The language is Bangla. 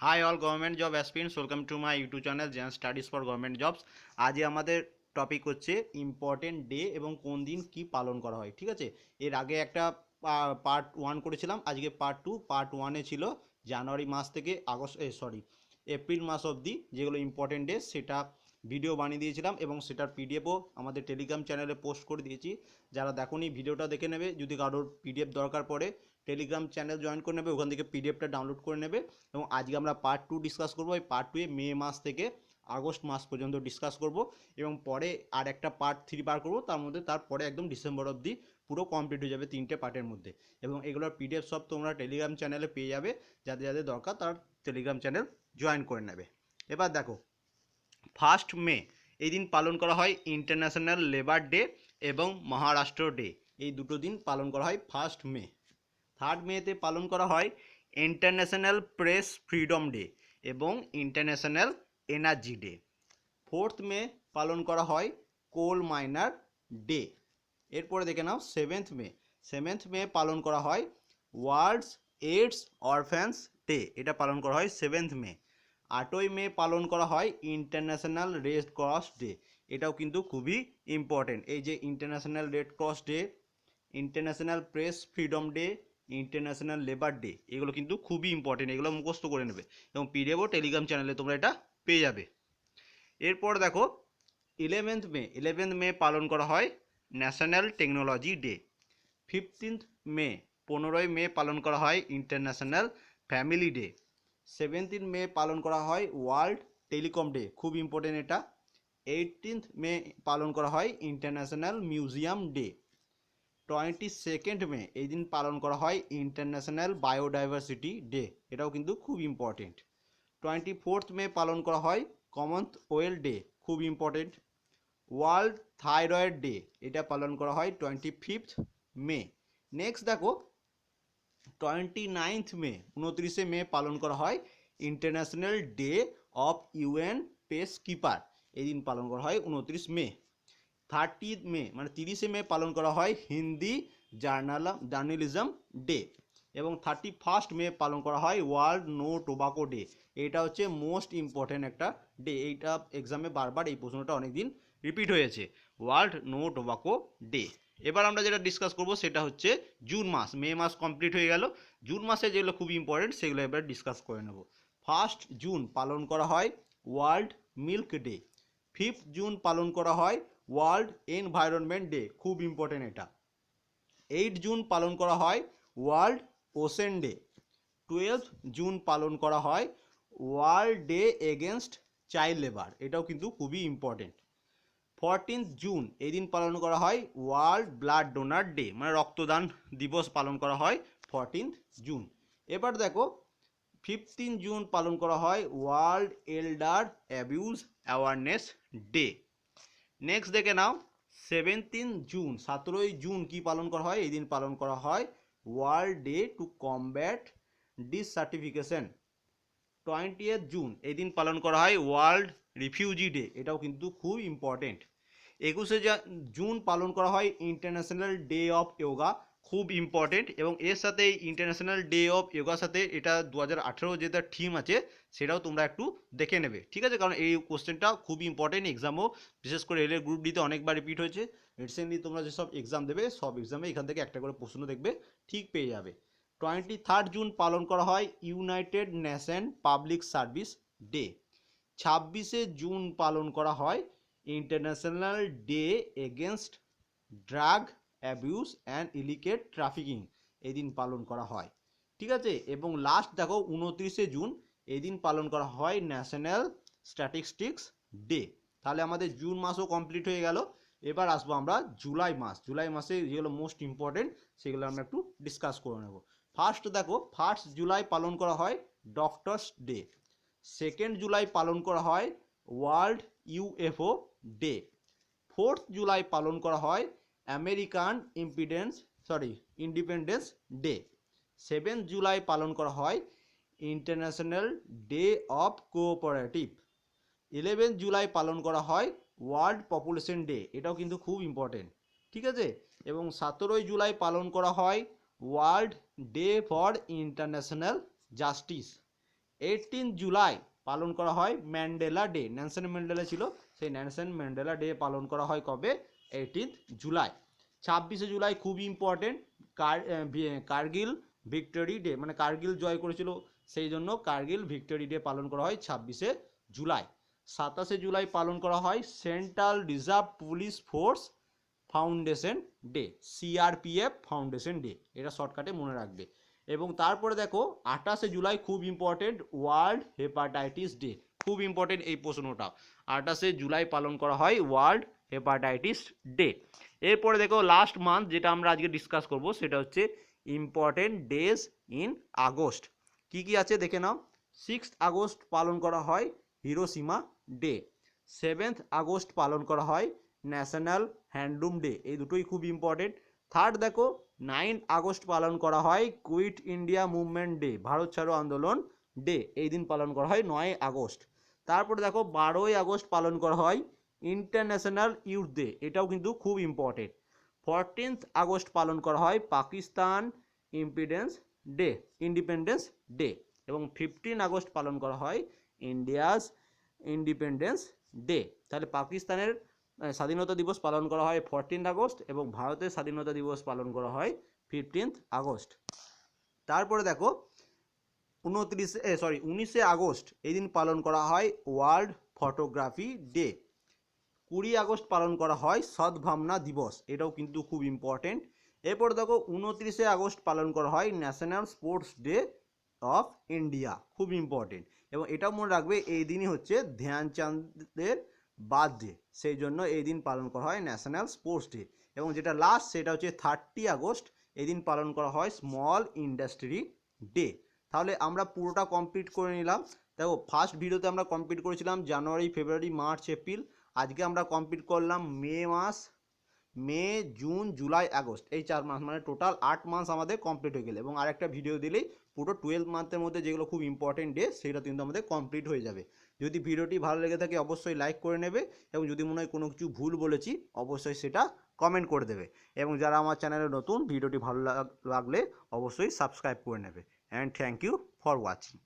Hi all government job aspirants welcome to my YouTube channel gen studies for government jobs আজকে আমাদের টপিক হচ্ছে ইম্পর্টেন্ট ডে এবং কোন দিন কি পালন করা হয়, ঠিক আছে? এর আগে একটা পার্ট ওয়ান করেছিলাম। আজকে পার্ট টু পার্ট ওয়ানে ছিল জানুয়ারি মাস থেকে আগস্ট সরি এপ্রিল মাস অবধি যেগুলো ইম্পর্টেন্ট ডে সেটা ভিডিও বানিয়ে দিয়েছিলাম এবং সেটার পিডিএফও আমাদের টেলিগ্রাম চ্যানেলে পোস্ট করে দিয়েছি। যারা দেখোনি ভিডিওটা দেখে নেবে। যদি কারোর পিডিএফ দরকার পড়ে টেলিগ্রাম চ্যানেল জয়েন করে নেবে, ওখান থেকে পিডিএফটা ডাউনলোড করে নেবে এবং আজকে আমরা পার্ট টু ডিসকাস করব। এই পার্ট টুয়ে মে মাস থেকে আগস্ট মাস পর্যন্ত ডিসকাস করব এবং পরে আর একটা পার্ট থ্রি বার করব। তার মধ্যে তারপরে একদম ডিসেম্বর অবধি পুরো কমপ্লিট হয়ে যাবে তিনটে পার্টের মধ্যে এবং এগুলোর পিডিএফ সব তোমরা টেলিগ্রাম চ্যানেলে পেয়ে যাবে, যাদের যাদের দরকার তার টেলিগ্রাম চ্যানেল জয়েন করে নেবে। এবার দেখো ফার্স্ট মে, এই দিন পালন করা হয় ইন্টারন্যাশনাল লেবার ডে এবং মহারাষ্ট্র ডে এই দুটো দিন পালন করা হয় ফার্স্ট মে। থার্ড মেতে পালন করা হয় ইন্টারন্যাশনাল প্রেস ফ্রিডম ডে এবং international energy day fourth May পালন করা হয় কোল মাইনার ডে এরপরে দেখে নাও সেভেন্থ মে। সেভেন্থ মে পালন করা হয় ওয়ার্ল্ডস এইডস অরফ্যান্স ডে এটা পালন করা হয় সেভেন্থ মে। আটই মে পালন করা হয় ইন্টারন্যাশনাল রেড ক্রস ডে এটাও কিন্তু খুবই ইম্পর্টেন্ট এই যে international Red Cross day international press freedom day international labour day এগুলো কিন্তু খুবই ইম্পর্টেন্ট এগুলো মুখস্থ করে নেবে এবং পিডিএফও টেলিগ্রাম চ্যানেলে তোমরা এটা পেয়ে যাবে। এরপর দেখো ইলেভেন্থ মে ইলেভেন্থ মে পালন করা হয় national technology day fifteenth May পনেরোই মে পালন করা হয় international family day seventeen May পালন করা হয় ওয়ার্ল্ড টেলিকম ডে খুব ইম্পর্টেন্ট এটা। এইটিনথ মে পালন করা হয় international museum day twenty second May এই দিন পালন করা হয় ইন্টারন্যাশনাল বায়োডাইভার্সিটি ডে, এটাও কিন্তু খুব ইম্পর্টেন্ট টোয়েন্টি ফোর্থ মে পালন করা হয় কমনওয়েল ডে, খুব ইম্পর্টেন্ট ওয়ার্ল্ড থাইরয়েড ডে, এটা পালন করা হয় টোয়েন্টি ফিফথ মে। নেক্সট দেখো, টোয়েন্টি নাইনথ মে উনত্রিশে মে পালন করা হয় international day of UN peace keeper এই দিন পালন করা হয় উনত্রিশ মে। থার্টি মে মানে তিরিশে মে পালন করা হয় হিন্দি জার্নাল জার্নালিজম ডে। এবং থার্টি ফার্স্ট মে পালন করা হয় ওয়ার্ল্ড নো টোবাকো ডে। এটা হচ্ছে মোস্ট ইম্পর্টেন্ট একটা ডে। এইটা এক্সামে বারবার এই প্রশ্নটা অনেকদিন রিপিট হয়েছে। World no tobacco day. এবার আমরা যেটা ডিসকাস করব সেটা হচ্ছে জুন মাস। মে মাস কমপ্লিট হয়ে গেল। জুন মাসে যেগুলো খুব ইম্পর্টেন্ট সেগুলো এবার ডিসকাস করে নেব। ফার্স্ট জুন পালন করা হয় world milk day. Fifth June পালন করা হয় ওয়ার্ল্ড এনভায়রনমেন্ট ডে, খুব ইম্পর্টেন্ট এটা। এইট জুন পালন করা হয় world ocean day. Twelve June পালন করা হয় world day against child labour, এটাও কিন্তু খুবই ইম্পর্টেন্ট ফরটিন্থ জুন, এই দিন পালন করা হয় ওয়ার্ল্ড ব্লাড ডোনার ডে মানে রক্তদান দিবস পালন করা হয় ফরটিন্থ জুন। এবার দেখো ফিফটিন জুন পালন করা হয় world elder abuse awareness day. Next দেখে নাও সেভেন্টিন জুন সতেরোই জুন কি পালন করা হয়? এই দিন পালন করা হয় world day to combat desertification twenty June এই দিন পালন করা হয় ওয়ার্ল্ড রিফিউজি ডে এটাও কিন্তু খুব ইম্পর্টেন্ট একুশে জুন পালন করা হয় ইন্টারন্যাশনাল ডে অফ যোগা খুব ইম্পর্টেন্ট এবং এর সাথে ইন্টারন্যাশনাল ডে অফ যোগার সাথে এটা দু হাজার আঠেরো যে তার থিম আছে, সেটাও তোমরা একটু দেখে নেবে। ঠিক আছে? কারণ এই কোশ্চেনটা খুব ইম্পর্টেন্ট এক্সামও বিশেষ করে রেলের গ্রুপ ডিতে অনেকবার রিপিট হয়েছে। রিসেন্টলি তোমরা যেসব এক্সাম দেবে, সব এক্সামে এখান থেকে একটা করে প্রশ্ন দেখবে, ঠিক পেয়ে যাবে। টোয়েন্টি থার্ড জুন পালন করা হয় United Nation public service day ছাব্বিশে জুন পালন করা হয় international day against drug abuse and illicit trafficking এই দিন পালন করা হয়। ঠিক আছে? এবং লাস্ট দেখো, উনত্রিশে জুন এই দিন পালন করা হয় ন্যাশনাল স্ট্যাটিস্টিক্স ডে তাহলে আমাদের জুন মাসও কমপ্লিট হয়ে গেল। এবার আসব আমরা জুলাই মাস। জুলাই মাসে যেগুলো মোস্ট ইম্পর্টেন্ট সেগুলো আমরা একটু ডিসকাস করে নেব। ফার্স্ট দেখো ফার্স্ট জুলাই পালন করা হয় ডক্টরস ডে সেকেন্ড জুলাই পালন করা হয় world UFO day fourth July পালন করা হয় American impedance sorry independence day seven July পালন করা হয় international day of cooperative eleven July পালন করা হয় ওয়ার্ল্ড পপুলেশন ডে এটাও কিন্তু খুব ইম্পর্টেন্ট ঠিক আছে? এবং সতেরোই জুলাই পালন করা হয় world day for international justice eighteen July পালন করা হয় ম্যান্ডেলা ডে ন্যানসন ম্যান্ডেলা ছিল, সেই ন্যানসন ম্যান্ডেলা ডে পালন করা হয় কবে? এইটিন জুলাই ছাব্বিশে জুলাই খুবই ইম্পর্টেন্ট কার কার্গিল ভিক্টোরি ডে মানে কার্গিল জয় করেছিল, সেই জন্য কার্গিল ভিক্টোরি ডে পালন করা হয় ছাব্বিশে জুলাই সাতাশে জুলাই পালন করা হয় Central Reserve Police Force foundation day CRPF foundation day এটা শর্টকাটে মনে রাখবে। এবং তারপরে দেখো, আঠাশে জুলাই খুব ইম্পর্টেন্ট ওয়ার্ল্ড হেপাটাইটিস ডে খুব ইম্পর্টেন্ট এই প্রশ্নটা। আঠাশে জুলাই পালন করা হয় ওয়ার্ল্ড হেপাটাইটিস ডে এরপরে দেখো লাস্ট মান্থ যেটা আমরা আজকে ডিসকাস করব সেটা হচ্ছে ইম্পর্টেন্ট ডেজ ইন আগস্ট। কি কি আছে দেখে নাও। সিক্সথ আগস্ট পালন করা হয় হিরোসীমা ডে। সেভেন্থ আগস্ট পালন করা হয় ন্যাশনাল হ্যান্ডলুম ডে এই দুটোই খুব ইম্পর্টেন্ট থার্ড দেখো নাইন আগস্ট পালন করা হয় quit India movement day Bharat ছাড়ো আন্দোলন ডে এই দিন পালন করা হয় নয় আগস্ট। তারপরে দেখো বারোই আগস্ট পালন করা হয় ইন্টারন্যাশনাল ইউথ ডে, এটাও কিন্তু খুব ইম্পর্টেন্ট ফরটিন্থ আগস্ট পালন করা হয় Pakistan impedance day independence day এবং ফিফটিন আগস্ট পালন করা হয় ইন্ডিয়াস ইন্ডিপেন্ডেন্স ডে তাহলে পাকিস্তানের স্বাধীনতা দিবস পালন করা হয় ফোরটিন আগস্ট, এবং ভারতের স্বাধীনতা দিবস পালন করা হয় ফিফটিন্থ আগস্ট। তারপরে দেখো, উনত্রিশে সরি উনিশে আগস্ট, এই দিন পালন করা হয় ওয়ার্ল্ড ফটোগ্রাফি ডে কুড়ি আগস্ট পালন করা হয়, সদ্ভাবনা দিবস। এটাও কিন্তু খুব ইম্পর্টেন্ট এরপর দেখো, উনত্রিশে আগস্ট পালন করা হয় national sports day of India খুব ইম্পর্টেন্ট এবং এটাও মনে রাখবে, এই দিনই হচ্ছে ধ্যানচাঁদের বার্থডে। সেই জন্য এই দিন পালন করা হয় ন্যাশনাল স্পোর্টস ডে এবং যেটা লাস্ট সেটা হচ্ছে থার্টি আগস্ট। এই দিন পালন করা হয় স্মল ইন্ডাস্ট্রি ডে তাহলে আমরা পুরোটা কমপ্লিট করে নিলাম। দেখো ফার্স্ট ভিডিওতে আমরা কমপ্লিট করেছিলাম জানুয়ারি ফেব্রুয়ারি মার্চ এপ্রিল আজকে আমরা কমপ্লিট করলাম মে মাস, মে, জুন, জুলাই, আগস্ট। এই চার মাস মানে টোটাল আট মাস আমাদের কমপ্লিট হয়ে গেলে। এবং আরেকটা ভিডিও দিলেই পুরো টুয়েলভ মান্থের মধ্যে যেগুলো খুব ইম্পর্টেন্ট ডে সেটা কিন্তু আমাদের কমপ্লিট হয়ে যাবে। যদি ভিডিওটি ভালো লেগে থাকে অবশ্যই লাইক করে নেবে এবং যদি মনে হয় কোনো কিছু ভুল বলেছি, অবশ্যই সেটা কমেন্ট করে দেবে। এবং যারা আমার চ্যানেলে নতুন ভিডিওটি ভালো লাগ- লাগলে অবশ্যই সাবস্ক্রাইব করে নেবে। And thank you for watching